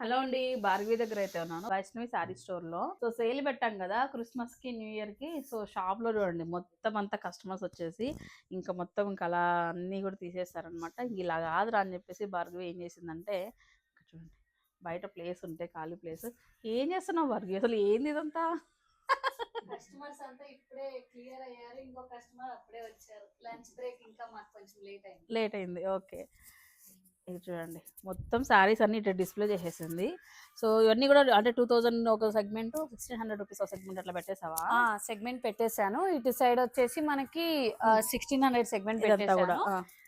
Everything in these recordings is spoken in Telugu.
హలో అండి భార్గవి దగ్గర అయితే ఉన్నాను. వైష్ణవి శారీ స్టోర్లో సో సేల్ పెట్టాం కదా క్రిస్మస్కి న్యూ ఇయర్కి సో షాప్లో చూడండి మొత్తం అంతా కస్టమర్స్ వచ్చేసి ఇంకా మొత్తం ఇంకా అలా అన్ని కూడా తీసేస్తారనమాట ఇలా కాదురా అని చెప్పేసి భార్గవి ఏం చేసిందంటే ఇక్కడ చూడండి బయట ప్లేస్ ఉంటే ఖాళీ ప్లేస్. ఏం చేస్తున్నావు భార్గవి? అసలు ఏంది ఇదంతా? కస్టమర్స్ అంతా ఇప్పుడే క్లియర్ అయ్యారు. ఇంకో కస్టమర్ అప్పుడే వచ్చారు. లంచ్ బ్రేక్ ఇంకా మాకు కొంచెం లేట్ అయింది. లేట్ అయింది. ఓకే. ఇది చూడండి. మొత్తం శారీస్ అన్ని ఇట్లా డిస్ప్లే చేసేసింది. సో ఇవన్నీ కూడా అంటే టూ థౌజండ్ ఒక సెగ్మెంట్ సిక్స్టీన్ హండ్రెడ్ రూపీస్ ఒక సెగ్మెంట్ అట్లా పెట్టేసావా సెగ్మెంట్ పెట్టేశాను. ఇటు సైడ్ వచ్చేసి మనకి సిక్స్టీన్ హండ్రెడ్ సెగ్మెంట్ కూడా.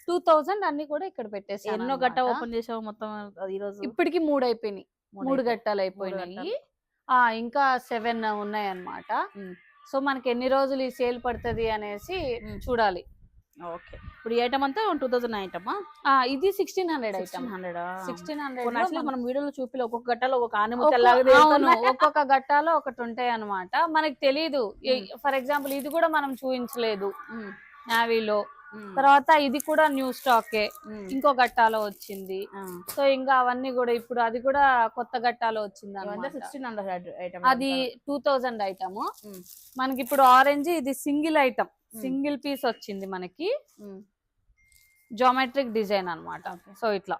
టూ థౌసండ్ అన్ని కూడా ఇక్కడ పెట్టేసాను ఎన్నో గట్ట. ఓపెన్ చేసావు మొత్తం ఈ రోజు ఇప్పటికి మూడు అయిపోయినాయి. మూడు గట్టాలు అయిపోయినాయి. ఆ ఇంకా సెవెన్ ఉన్నాయి అన్నమాట ఉమ్. సో మనకి ఎన్ని రోజులు ఈ సేల్ పడుతుంది అనేసి. చూడాలి. ఓకే. ఇప్పుడు ఈ ఐటమ్ అంతా టూ థౌసండ్ ఐటమ్ ఇది sixteen hundred item hundred sixteen hundred మనం వీడియోలో చూపి ఒక్కొక్క గట్టలో ఒక అవును ఒక్కొక్క గట్టాలో ఒకటి ఉంటాయి అన్నమాట మనకి తెలీదు. ఫర్ ఎగ్జాంపుల్ ఇది కూడా మనం చూపించలేదు నావీలో తర్వాత ఇది కూడా న్యూ స్టాకే ఇంకో గట్టాలో వచ్చింది. సో ఇంకా అవన్నీ కూడా ఇప్పుడు అది కూడా కొత్త గట్టాలో వచ్చింది అది టూ థౌజండ్ ఐటమ్ మనకి ఇప్పుడు ఆరెంజ్ ఇది సింగిల్ ఐటమ్ సింగిల్ పీస్ వచ్చింది మనకి. జోమెట్రిక్ డిజైన్ అన్నమాట. సో ఇట్లా.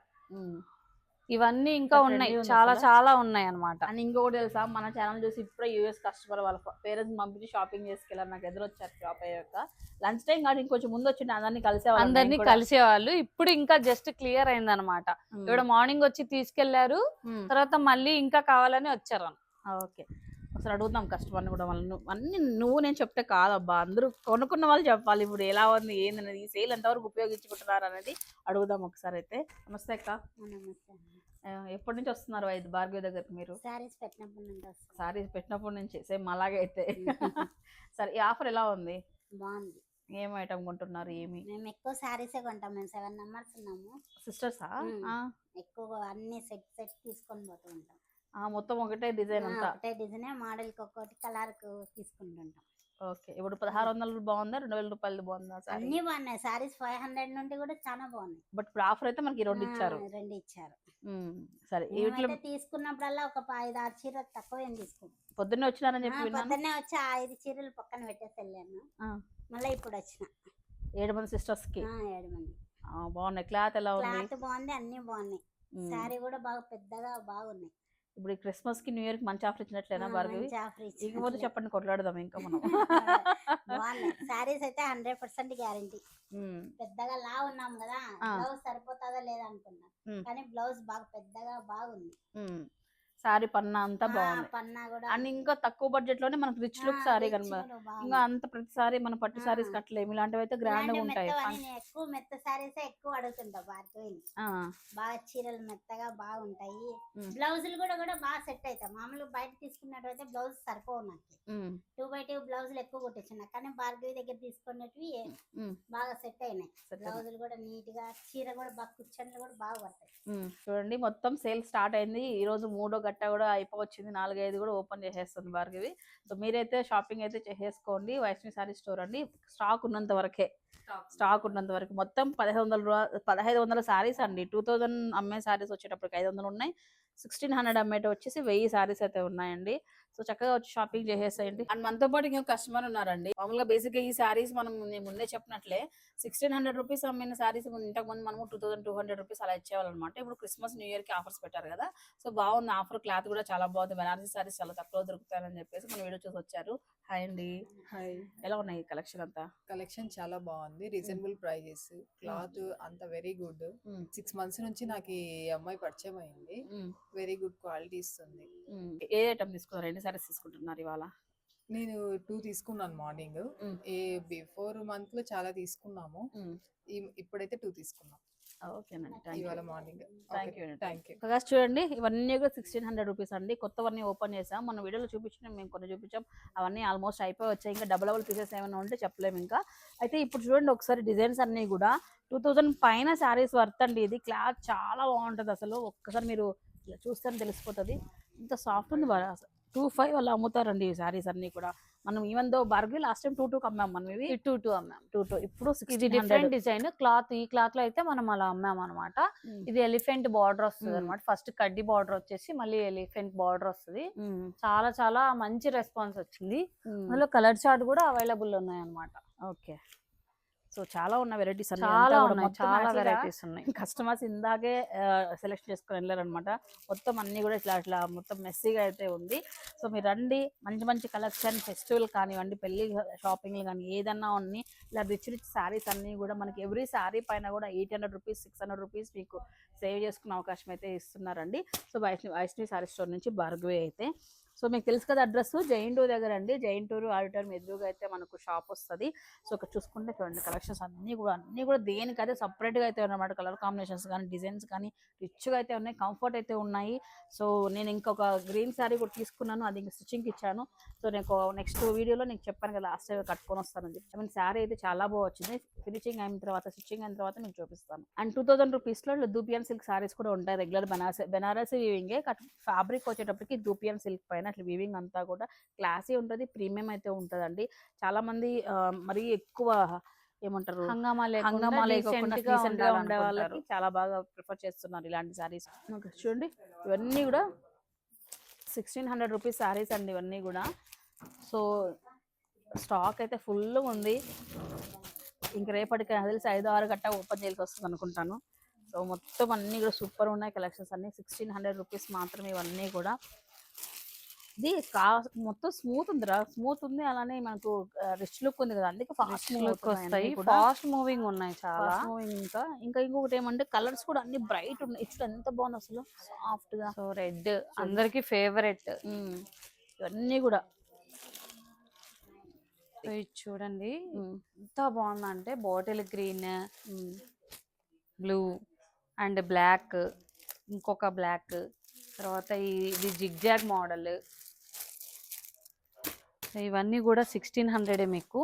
ఇవన్నీ ఇంకా ఉన్నాయి. చాలా. చాలా ఉన్నాయి అన్నమాట అండ్ ఇంకొకటి తెలుసా? మన ఛానల్ చూసి ఇప్పుడే యూఎస్ కస్టమర్ వాళ్ళ పేరెంట్స్ పంపించి షాపింగ్ చేసుకెళ్ళారు. నాకు ఎదురు వచ్చారు షాప్ అయ్యాక. లంచ్ టైం కాదు ఇంకొంచెం ముందు వచ్చి అందరినీ కలిసే అందరినీ కలిసేవాళ్ళు. ఇప్పుడు ఇంకా జస్ట్ క్లియర్ అయింది అనమాట ఇక్కడ మార్నింగ్ వచ్చి తీసుకెళ్ళారు తర్వాత మళ్ళీ ఇంకా కావాలని వచ్చారు ఓకే. ఒకసారి అడుగుతాం కస్టమర్ని కూడా వాళ్ళు నువ్వు అన్ని నువ్వు నేను చెప్తే కాదబ్బా. అందరూ కొనుక్కున్న వాళ్ళు చెప్పాలి. ఇప్పుడు ఎలా ఉంది ఏంది అనేది ఈ సేల్ ఎంతవరకు ఉపయోగించుకుంటున్నారు అనేది అడుగుదాం ఒకసారి అయితే. నమస్తే అక్క. ఎప్పటి నుంచి వస్తున్నారు ఐదు భార్గవి దగ్గరికి మీరు? సారీస్ పెట్టినప్పటి నుండి వస్తుంది సారీ పెట్టినప్పటి నుంచి. సేమ్ అలాగే అయితే సరే ఈ ఆఫర్ ఎలా ఉంది? బాగుంది. ఏం ఐటమ్ కొంటున్నారు ఏమి? మేము ఎక్కువ సారీసే కొంటాం. మేము సెవెన్ నెంబర్స్ ఉన్నాము. సిస్టర్సా. ఎక్కువ అన్ని సెట్ సెట్ తీసుకొని పోతూ ఉంటాం. మొత్తం ఒకటే డిజైన్ అంతా? ఒకటే డిజైన్ మోడల్కి ఒక్కొక్కటి కలర్కు తీసుకుంటుంటాం. ఓకే ఇప్పుడు పదహారు వందలు బాగుందా రెండు వేల రూపాయలు బాగుందా సారీ? అన్ని బాగున్నాయి. సారీస్ ఫైవ్ హండ్రెడ్ నుండి కూడా చాలా బాగున్నాయి. బట్ ఇప్పుడు ఆఫర్ అయితే మనకి రెండు ఇచ్చారు. రెండు ఇచ్చారు. సరే వీటిలో తీసుకున్నప్పుడల్లా ఒక ఐదు ఆరు చీరలు తక్కువ ఏం తీసుకుంటాం పొద్దున్నే వచ్చినారని చెప్పి విన్నాను. పొద్దున్నే వచ్చి ఐదు చీరలు పక్కన పెట్టేసి వెళ్ళాను. మళ్ళీ ఇప్పుడు వచ్చిన. ఏడు మంది సిస్టర్స్కి? ఏడు మంది. బాగున్నాయి. క్లాత్ ఎలా ఉంది? క్లాత్ బాగుంది అన్ని బాగున్నాయి. సారీ కూడా బాగా పెద్దగా బాగున్నాయి. ఇప్పుడు క్రిస్మస్కి న్యూ ఇయర్కి మంచి ఆఫర్ ఇచ్చినట్లేనా భార్గవి ఇకపోతే ఇచ్చినట్లే. చెప్పండి కొట్లాడదాం ఇంకా మనం సారీస్ అయితే హండ్రెడ్ పర్సెంట్ గ్యారంటీ. పెద్దగా లా ఉన్నాం కదా. బ్లౌజ్ సరిపోతుందా లేదా అనుకున్నా. కానీ బ్లౌజ్ బాగా పెద్దగా బాగుంది. సారీ పన్నా అంతా బాగుంది పన్నా కూడా అండ్ ఇంకా తక్కువ బడ్జెట్లోనే మనకు రిచ్ లుక్ సారీ rich కనబడ కూడా బాగుంది. ఇంకా అంత ప్రతిసారి మన పట్టు. సారీస్ కట్టలేము ఇలాంటివి అయితే గ్రాండ్గా ఉంటాయి ఎక్కువ మెత్త సారీస్ ఎక్కువ అడుగుతుంటా భార్గవిని బాగా చీరలు మెత్తగా బాగుంటాయి. బ్లౌజులు కూడా కూడా బాగా సెట్ అవుతాయి మామూలుగా బయట తీసుకున్నట్టయితే బ్లౌజ్ సరిపోవు నాకు. టూ బై టూ బ్లౌజులు ఎక్కువ కుట్టించిన కానీ భార్గవి దగ్గర తీసుకున్నవి మ్మ్. బాగా సెట్ అయినాయి. బ్లౌజులు కూడా నీట్గా చీర కూడా బాగా కుచ్చన్లు కూడా బాగా పడతాయి. చూడండి మొత్తం సేల్ స్టార్ట్ అయింది ఈ రోజు మూడో గట్ట కూడా అయిపోవచ్చింది. నాలుగైదు కూడా ఓపెన్ చేసేస్తుంది భార్గవి. సో మీరైతే షాపింగ్ అయితే చేసేసుకోండి. వైష్ణవి సారీ స్టోర్ అండి. స్టాక్ ఉన్నంత వరకే. స్టాక్. ఉన్నంత వరకు. మొత్తం పదహైదు వందల పదహైదు వందల సారీస్ అండి. టూ థౌజండ్ అమ్మే సారీస్ వచ్చేటప్పటికి ఐదు వందలు ఉన్నాయి. సిక్స్టీన్ హండ్రెడ్ అమ్మేట వచ్చేసి వెయ్యి సారీస్ అయితే ఉన్నాయండి. సో చక్కగా వచ్చి షాపింగ్ చేసేసేయండి. అండ్ మనతో పాటు ఇంకొక కస్టమర్ ఉన్నారండి. మామూలుగా బేసిక్ ఈ సారీస్ మనం నేను ముందే చెప్పినట్లే సిక్స్టీన్ హండ్రెడ్ రూపీస్ అమ్మిన సారీస్ ఇంతకు ముందు మనము two thousand two hundred rupees అలా ఇచ్చేవాళ్ళనమాట. ఇప్పుడు క్రిస్మస్ న్యూ ఇయర్కి ఆఫర్స్ పెట్టారు కదా. సో బాగుంది ఆఫర్ క్లాత్ కూడా చాలా బాగుంది. బెనారసీ సారీస్ చాలా తక్కువ దొరుకుతాయని చెప్పేసి మన వీడియో చూసి వచ్చారు. హాయ్ అండి. హాయ్ ఎలా ఉన్నాయి కలెక్షన్ అంతా? కలెక్షన్ చాలా బాగుంది. రీజనబుల్ ప్రైజెస్ క్లాత్ అంత వెరీ గుడ్. సిక్స్ మంత్స్ నుంచి నాకు ఈ అమ్మాయి పరిచయం అయింది. వెరీ గుడ్ క్వాలిటీ ఇస్తుంది. మ్మ్. ఏ ఐటమ్ తీసుకున్నారు? సారీస్ తీసుకుంటున్నారు ఇవాళ? నేను టూ తీసుకున్నాను మార్నింగ్. ఏ బిఫోర్ మంత్లో చాలా తీసుకున్నాము. ఈ- ఇప్పుడైతే టూ తీసుకున్నాం. ఓకేనండి. థ్యాంక్ ఇవాళ you morning Thank you. Thank you చూడండి ఇవన్నీ కూడా సిక్స్టీన్ హండ్రెడ్ రూపీస్ అండి. కొత్తవన్నీ ఓపెన్ చేసాం. మన వీడియోలో చూపించిన మేము కొన్ని చూపించాం. అవన్నీ ఆల్మోస్ట్ అయిపోయి వచ్చాయి. ఇంకా డబుల్ డబుల్ పీసెస్ ఏమైనా ఉంటే చెప్పలేము ఇంకా. అయితే ఇప్పుడు చూడండి ఒకసారి డిజైన్స్ అన్నీ కూడా. టూ థౌజండ్ పైన శారీస్ వర్త్ అండి ఇది. క్లాత్ చాలా బాగుంటుంది అసలు. ఒక్కసారి మీరు ఇలా చూస్తే తెలిసిపోతుంది. ఇంత సాఫ్ట్ ఉంది టూ ఫైవ్ అలా అమ్ముతారండి ఈ శారీస్ అన్నీ కూడా. మనం ఈవెన్ దో బార్గి లాస్ట్ టైం టూ టూ అమ్మాం మనం ఇవి. టూ టూ అమ్మాం. టూ టూ ఇప్పుడు ఇది డిఫరెంట్ డిజైన్ క్లాత్ ఈ క్లాత్లో అయితే మనం అలా అమ్మాం అనమాట ఇది ఎలిఫెంట్ బార్డర్ వస్తుంది మ్మ్. అనమాట ఫస్ట్ కడ్డీ బార్డర్ వచ్చేసి మళ్ళీ ఎలిఫెంట్ బార్డర్ వస్తుంది. చాలా చాలా మంచి రెస్పాన్స్ వచ్చింది. అందులో కలర్ చార్ట్ కూడా అవైలబుల్ ఉన్నాయి అనమాట ఓకే సో చాలా ఉన్న వెరైటీస్ చాలా ఉన్నాయి. చాలా వెరైటీస్ ఉన్నాయి. కస్టమర్స్ ఇందాకే సెలెక్ట్ చేసుకొని వెళ్ళారనమాట మొత్తం అన్ని కూడా ఇట్లా ఇట్లా మొత్తం మెస్సీగా అయితే ఉంది. సో మీరు రండి. మంచి మంచి కలెక్షన్ ఫెస్టివల్ కానివ్వండి పెళ్ళి షాపింగ్లు కానీ ఏదన్నా ఉన్నాయి ఇలా రిచ్ రిచ్ శారీస్ అన్నీ కూడా మనకి ఎవ్రీ శారీ పైన కూడా eight hundred rupees six hundred rupees మీకు సేవ్ చేసుకునే అవకాశం అయితే ఇస్తున్నారండి. సో వైష్ణవి వైష్ణవి శారీ స్టోర్ నుంచి భార్గవి అయితే. సో మీకు తెలుసు కదా అడ్రస్? జైంటూర్ దగ్గర అండి. జైంటూరు ఆడిటోరియం ఎదురుగా అయితే మనకు షాప్ వస్తుంది. సో ఇక్కడ చూసుకుంటే చూడండి కలెక్షన్స్ అన్నీ కూడా అన్నీ కూడా దేనికైతే సపరేట్గా అయితే ఉన్నమాట కలర్ కాంబినేషన్స్ కానీ డిజైన్స్ కానీ రిచ్గా అయితే ఉన్నాయి కంఫర్ట్ అయితే ఉన్నాయి. సో నేను ఇంకొక గ్రీన్ శారీ కూడా తీసుకున్నాను. అది ఇంకా స్టిచ్చింగ్కి ఇచ్చాను. సో నేను నెక్స్ట్ వీడియోలో నేను చెప్పాను కదా లాస్ట్ టైం కట్టుకొని వస్తానని చెప్పి. మీన్ శారీ అయితే చాలా బాగా వచ్చింది. ఫినిషింగ్ అయిన తర్వాత స్టిచ్చింగ్ అయిన తర్వాత మీకు చూపిస్తాను. అండ్ టూ థౌసండ్ రూపీస్లో దూపియన్ సిల్క్ శారీస్ కూడా ఉంటాయి. రెగ్యులర్ బనారసి బెనారసి వీవింగే కట్ ఫ్యాబ్రిక్ వచ్చేటప్పటికి దూపియన్ సిల్క్ పైన అట్లా వీవింగ్ అంతా కూడా క్లాసీ ఉంటుంది ప్రీమియం అయితే ఉంటుందండి. చాలా మంది ఆ, మరీ ఎక్కువ ఏమంటారు? హంగామా లేకుండా ఉండే. వాళ్ళకి చాలా బాగా ప్రిఫర్ చేస్తున్నారు ఇలాంటి శారీస్ చూడండి. ఇవన్నీ కూడా సిక్స్టీన్ హండ్రెడ్ రూపీస్ శారీస్ అండి ఇవన్నీ కూడా. సో స్టాక్ అయితే ఫుల్ ఉంది. ఇంక రేపటికి నాకు తెలిసి ఐదు ఆరు గట్ట ఓపెన్ చేయాల్సి వస్తుంది అనుకుంటాను. సో మొత్తం అన్నీ కూడా సూపర్ ఉన్నాయి కలెక్షన్స్ అన్నీ. సిక్స్టీన్ హండ్రెడ్ రూపీస్ మాత్రమే ఇవన్నీ కూడా. ఇది కా మొత్తం స్మూత్ ఉందిరా. స్మూత్ ఉంది అలానే మనకు రిచ్ లుక్ ఉంది కదా. అందుకే ఫాస్ట్ లుక్ వస్తాయి. ఫాస్ట్ మూవింగ్ ఉన్నాయి చాలా. ఇంకా. ఇంకా ఇంకొకటి ఏమంటే కలర్స్ కూడా అన్ని బ్రైట్ ఉన్నాయి. ఇప్పుడు ఎంత బాగుంది అసలు. సాఫ్ట్గా సో రెడ్ అందరికి ఫేవరెట్. ఇవన్నీ కూడా. చూడండి. ఎంత బాగుందంటే bottle green. Blue. And black ఇంకొక బ్లాక్ తర్వాత ఇది జిగ్జాగ్ మోడల్. ఇవన్నీ కూడా సిక్స్టీన్ హండ్రెడే మీకు.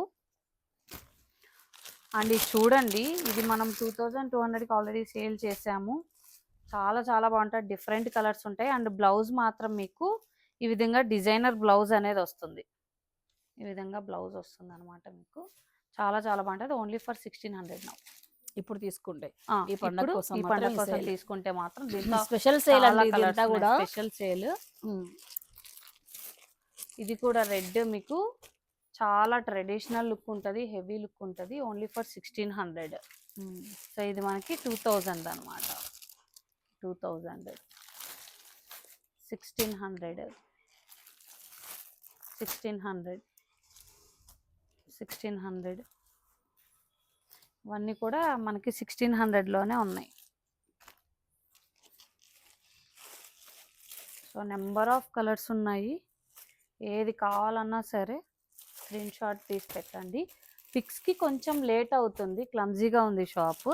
అండ్ ఇది చూడండి ఇది మనం టూ థౌజండ్ టూ హండ్రెడ్కి ఆల్రెడీ సేల్ చేసాము. చాలా చాలా బాగుంటుంది డిఫరెంట్ కలర్స్ ఉంటాయి. అండ్ బ్లౌజ్ మాత్రం మీకు ఈ విధంగా డిజైనర్ బ్లౌజ్ అనేది వస్తుంది. ఈ విధంగా బ్లౌజ్ వస్తుంది అనమాట మీకు. చాలా చాలా బాగుంటుంది ఓన్లీ ఫర్ సిక్స్టీన్ హండ్రెడ్ నా ఇప్పుడు తీసుకుంటే. ఈ పండగ కోసం ఈ పండగ కోసం. తీసుకుంటే మాత్రం దీంట్లో స్పెషల్ సేల్ అండి ఇదంతా కూడా. Special sale. ఇది కూడా రెడ్ మీకు చాలా ట్రెడిషనల్ లుక్ ఉంటుంది హెవీ లుక్ ఉంటుంది only for sixteen hundred. So ఇది మనకి టూ థౌజండ్ అనమాట two thousand sixteen hundred sixteen hundred sixteen hundred ఇవన్నీ కూడా మనకి సిక్స్టీన్ హండ్రెడ్లోనే ఉన్నాయి. సో నెంబర్ ఆఫ్ కలర్స్ ఉన్నాయి. ఏది కావాలన్నా సరే స్క్రీన్ షాట్ తీసి పెట్టండి. పిక్స్కి కొంచెం లేట్ అవుతుంది క్లమ్జీగా ఉంది షాప్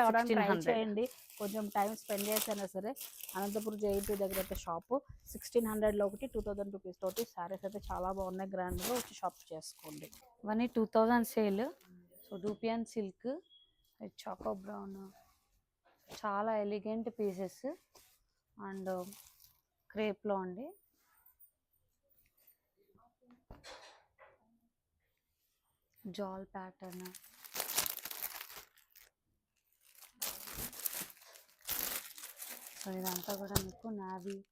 రావడానికి ట్రై చేయండి. కొంచెం టైం స్పెండ్ చేసైనా సరే అనంతపురం జేఈటీ దగ్గర అయితే షాప్ సిక్స్టీన్ హండ్రెడ్లో ఒకటి టూ థౌసండ్ రూపీస్ తోటి శారీస్ అయితే చాలా బాగున్నాయి. గ్రాండ్గా వచ్చి షాప్ చేసుకోండి. ఇవన్నీ టూ థౌజండ్ సేల్ రూపియన్ సిల్క్ చాకో బ్రౌన్. చాలా ఎలిగెంట్ పీసెస్. అండ్ క్రేప్లో అండి. జాల్ ప్యాటర్న్. సో ఇదంతా కూడా మీకు నావీ.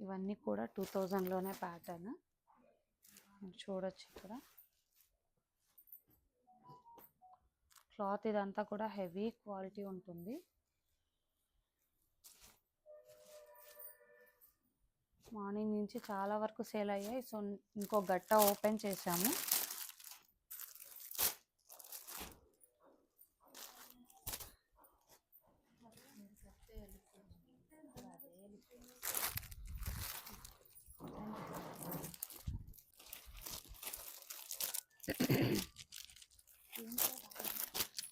ఇవన్నీ కూడా టూ థౌజండ్లోనే ప్యాటర్న్. చూడొచ్చు ఇక్కడ. క్లాత్ ఇదంతా కూడా హెవీ క్వాలిటీ ఉంటుంది. మార్నింగ్ నుంచి చాలా వరకు సేల్ అయ్యాయి. సో ఇంకో గట్ట ఓపెన్ చేసాము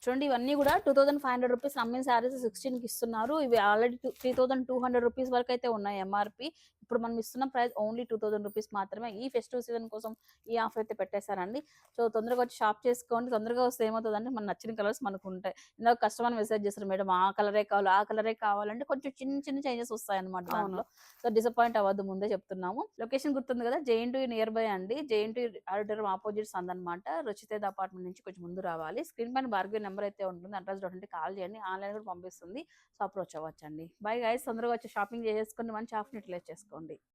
చూడండి ఇవన్నీ కూడా two thousand five hundred rupees అమ్మిన శారీస్ సిక్స్టీన్కి ఇస్తున్నారు. ఇవి already three thousand two hundred rupees వరకు అయితే ఉన్నాయి ఎంఆర్పి ఇప్పుడు మనం ఇస్తున్న price only two thousand rupees మాత్రమే. ఈ ఫెస్టివ్ సీజన్ కోసం ఈ ఆఫర్ అయితే పెట్టేశారండి. సో తొందరగా వచ్చి షాప్ చేసుకోండి. తొందరగా వస్తే ఏమవుతుందంటే మన నచ్చిన కలర్స్ మనకు ఉంటాయి. ఇందాక కస్టమర్ మెసేజ్ చేస్తారు మేడం ఆ కలరే కావాలి ఆ కలరే కావాలంటే కొంచెం చిన్న చిన్న చేంజెస్ వస్తాయి అనమాట దాంట్లో. సో డిసప్పాయింట్ అవ్వద్దు ముందే చెప్తున్నాము. లొకేషన్ గుర్తుంది కదా జేఎన్ టూ నియర్ బై అండి. జేఎన్ టూ ఆడిటర్ ఆపోజిట్ సందనమాట రుచితేజ్ అపార్ట్మెంట్ నుంచి కొంచెం ముందు రావాలి. స్క్రీన్ పైన భార్గవి నెంబర్ అయితే ఉంటుంది. అడ్రస్ డోట్ కాల్ చేయండి. ఆన్లైన్ కూడా పంపిస్తుంది. సో అప్రోచ్ అవ్వచ్చండి. బై గైస్ తొందరగా వచ్చి షాపింగ్ చేసేసుకొని మంచి ఆఫర్ యూటిలైజ్ చేసుకోండి. ఉంది